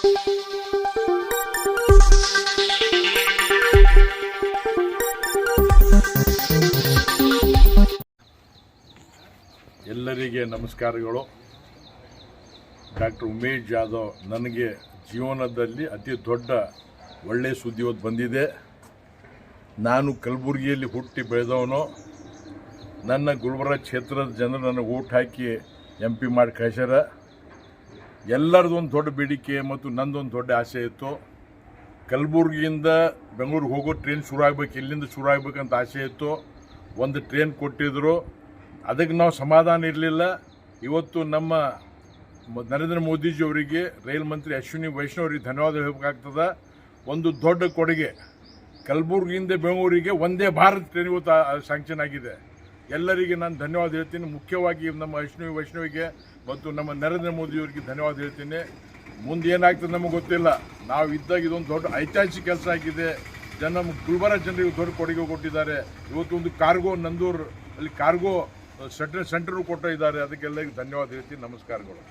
ಎಲ್ಲರಿಗೆ ನಮಸ್ಕಾರಗಳು. ಡಾಕ್ಟರ್ ಉಮೇಶ್ ಜಾಧವ್ ನನಗೆ ಜೀವನದಲ್ಲಿ ಅತಿ ದೊಡ್ಡ ಒಳ್ಳೆಯ ಸುದ್ದಿ ಇವತ್ತು ಬಂದಿದೆ. ನಾನು ಕಲಬುರಗಿಯಲ್ಲಿ ಹುಟ್ಟಿ ಬೆಳೆದವನು. ನನ್ನ ಗುಲ್ಬರ್ಗ ಕ್ಷೇತ್ರದ ಜನರು ನನಗೆ ಓಟ್ ಹಾಕಿ ಎಂ ಪಿ ಮಾಡಿ ಕಳಿಸ್ಯಾರ. ಎಲ್ಲರದ್ದು ಒಂದು ದೊಡ್ಡ ಬೇಡಿಕೆ ಮತ್ತು ನಂದೊಂದು ದೊಡ್ಡ ಆಸೆ ಇತ್ತು. ಕಲಬುರ್ಗಿಯಿಂದ ಬೆಂಗಳೂರಿಗೆ ಹೋಗೋ ಟ್ರೈನ್ ಶುರು ಆಗ್ಬೇಕು, ಇಲ್ಲಿಂದ ಶುರು ಆಗ್ಬೇಕಂತ ಆಸೆ ಇತ್ತು. ಒಂದು ಟ್ರೈನ್ ಕೊಟ್ಟಿದ್ರು. ಅದಕ್ಕೆ ನಾವು ಸಮಾಧಾನ ಇರಲಿಲ್ಲ. ಇವತ್ತು ನಮ್ಮ ನರೇಂದ್ರ ಮೋದಿಜಿ ಅವರಿಗೆ, ರೈಲ್ ಮಂತ್ರಿ ಅಶ್ವಿನಿ ವೈಷ್ಣವ್ ಅವರಿಗೆ ಧನ್ಯವಾದ ಹೇಳಬೇಕಾಗ್ತದೆ. ಒಂದು ದೊಡ್ಡ ಕೊಡುಗೆ. ಕಲಬುರ್ಗಿಯಿಂದ ಬೆಂಗಳೂರಿಗೆ ಒಂದೇ ಭಾರತ ಟ್ರೈನ್ ಇವತ್ತು ಸ್ಯಾಂಕ್ಷನ್ ಆಗಿದೆ. ಎಲ್ಲರಿಗೆ ನಾನು ಧನ್ಯವಾದ ಹೇಳ್ತೀನಿ. ಮುಖ್ಯವಾಗಿ ನಮ್ಮ ವೈಷ್ಣವಿ ವೈಷ್ಣವಿಗೆ ಮತ್ತು ನಮ್ಮ ನರೇಂದ್ರ ಮೋದಿಯವರಿಗೆ ಧನ್ಯವಾದ ಹೇಳ್ತೀನಿ. ಮುಂದೆ ಏನಾಗ್ತದೆ ನಮಗೆ ಗೊತ್ತಿಲ್ಲ. ನಾವು ಇದ್ದಾಗ ಇದೊಂದು ದೊಡ್ಡ ಐತಿಹಾಸಿಕ ಕೆಲಸ ಆಗಿದೆ. ಜನ ನಮ್ಮ ಜನರಿಗೆ ದೊಡ್ಡ ಕೊಡುಗೆ ಕೊಟ್ಟಿದ್ದಾರೆ. ಇವತ್ತು ಒಂದು ಕಾರ್ಗೋ ನಂದೂರ್ ಅಲ್ಲಿ ಕಾರ್ಗೋ ಸೆಂಟರ್ ಸೆಂಟರ್ ಕೊಟ್ಟಿದ್ದಾರೆ. ಅದಕ್ಕೆಲ್ಲ ಧನ್ಯವಾದ ಹೇಳ್ತೀನಿ. ನಮಸ್ಕಾರಗಳು.